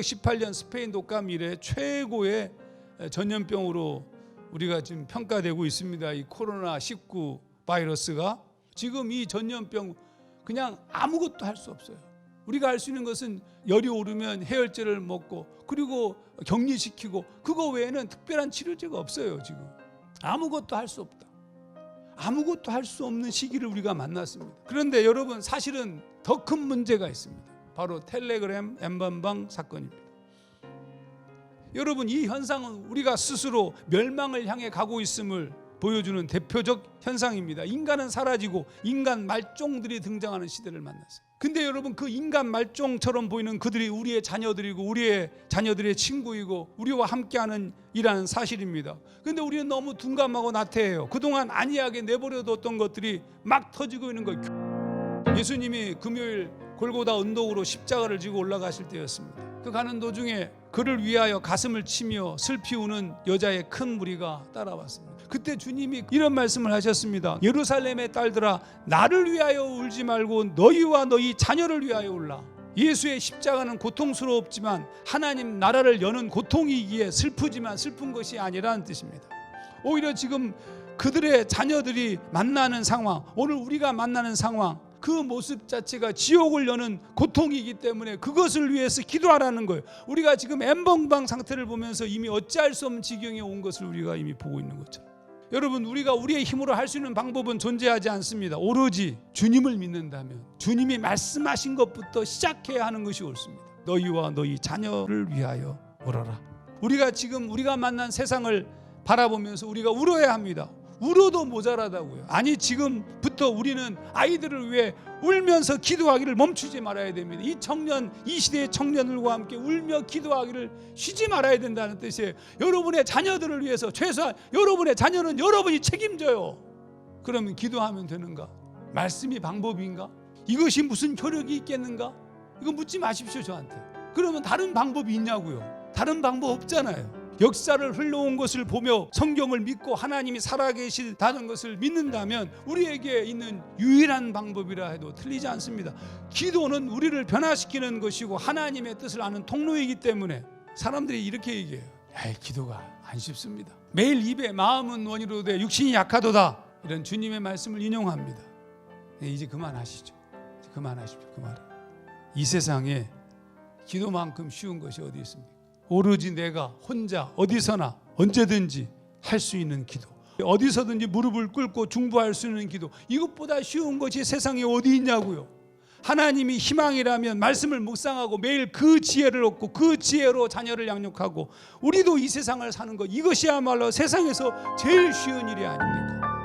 1918년 스페인 독감 이래 최고의 전염병으로 우리가 지금 평가되고 있습니다. 이 코로나 19 바이러스가 지금 이 전염병 그냥 아무것도 할 수 없어요. 우리가 할 수 있는 것은 열이 오르면 해열제를 먹고 그리고 격리시키고 그거 외에는 특별한 치료제가 없어요, 지금. 아무것도 할 수 없다. 아무것도 할 수 없는 시기를 우리가 만났습니다. 그런데 여러분 사실은 더 큰 문제가 있습니다. 바로 텔레그램 엠번방 사건입니다. 여러분 이 현상은 우리가 스스로 멸망을 향해 가고 있음을 보여주는 대표적 현상입니다. 인간은 사라지고 인간 말종들이 등장하는 시대를 만났어요. 근데 여러분 그 인간 말종처럼 보이는 그들이 우리의 자녀들이고 우리의 자녀들의 친구이고 우리와 함께하는 이라는 사실입니다. 근데 우리는 너무 둔감하고 나태해요. 그동안 안이하게 내버려뒀던 것들이 막 터지고 있는 거예요. 예수님이 금요일 골고다 언덕으로 십자가를 지고 올라가실 때였습니다. 그 가는 도중에 그를 위하여 가슴을 치며 슬피 우는 여자의 큰 무리가 따라왔습니다. 그때 주님이 이런 말씀을 하셨습니다. 예루살렘의 딸들아 나를 위하여 울지 말고 너희와 너희 자녀를 위하여 울라. 예수의 십자가는 고통스럽지만 하나님 나라를 여는 고통이기에 슬프지만 슬픈 것이 아니라는 뜻입니다. 오히려 지금 그들의 자녀들이 만나는 상황, 오늘 우리가 만나는 상황, 그 모습 자체가 지옥을 여는 고통이기 때문에 그것을 위해서 기도하라는 거예요. 우리가 지금 엠벙방 상태를 보면서 이미 어찌할 수 없는 지경에 온 것을 우리가 이미 보고 있는 것처럼. 여러분 우리가 우리의 힘으로 할 수 있는 방법은 존재하지 않습니다. 오로지 주님을 믿는다면 주님이 말씀하신 것부터 시작해야 하는 것이 옳습니다. 너희와 너희 자녀를 위하여 울어라. 우리가 지금 우리가 만난 세상을 바라보면서 우리가 울어야 합니다. 울어도 모자라다고요. 아니 지금부터 우리는 아이들을 위해 울면서 기도하기를 멈추지 말아야 됩니다. 이 청년 이 시대의 청년들과 함께 울며 기도하기를 쉬지 말아야 된다는 뜻이에요. 여러분의 자녀들을 위해서 최소한 여러분의 자녀는 여러분이 책임져요. 그러면 기도하면 되는가? 말씀이 방법인가? 이것이 무슨 효력이 있겠는가? 이거 묻지 마십시오 저한테. 그러면 다른 방법이 있냐고요? 다른 방법 없잖아요. 역사를 흘러온 것을 보며 성경을 믿고 하나님이 살아계시다는 것을 믿는다면 우리에게 있는 유일한 방법이라 해도 틀리지 않습니다. 기도는 우리를 변화시키는 것이고 하나님의 뜻을 아는 통로이기 때문에 사람들이 이렇게 얘기해요. 야, 기도가 안 쉽습니다. 매일 입에 마음은 원이로 돼 육신이 약하도다. 이런 주님의 말씀을 인용합니다. 네, 이제 그만하시죠. 그만하십시오. 그만. 이 세상에 기도만큼 쉬운 것이 어디 있습니까? 오로지 내가 혼자 어디서나 언제든지 할 수 있는 기도. 어디서든지 무릎을 꿇고 중보할 수 있는 기도. 이것보다 쉬운 것이 세상에 어디 있냐고요. 하나님이 희망이라면 말씀을 묵상하고 매일 그 지혜를 얻고 그 지혜로 자녀를 양육하고 우리도 이 세상을 사는 것 이것이야말로 세상에서 제일 쉬운 일이 아닙니까?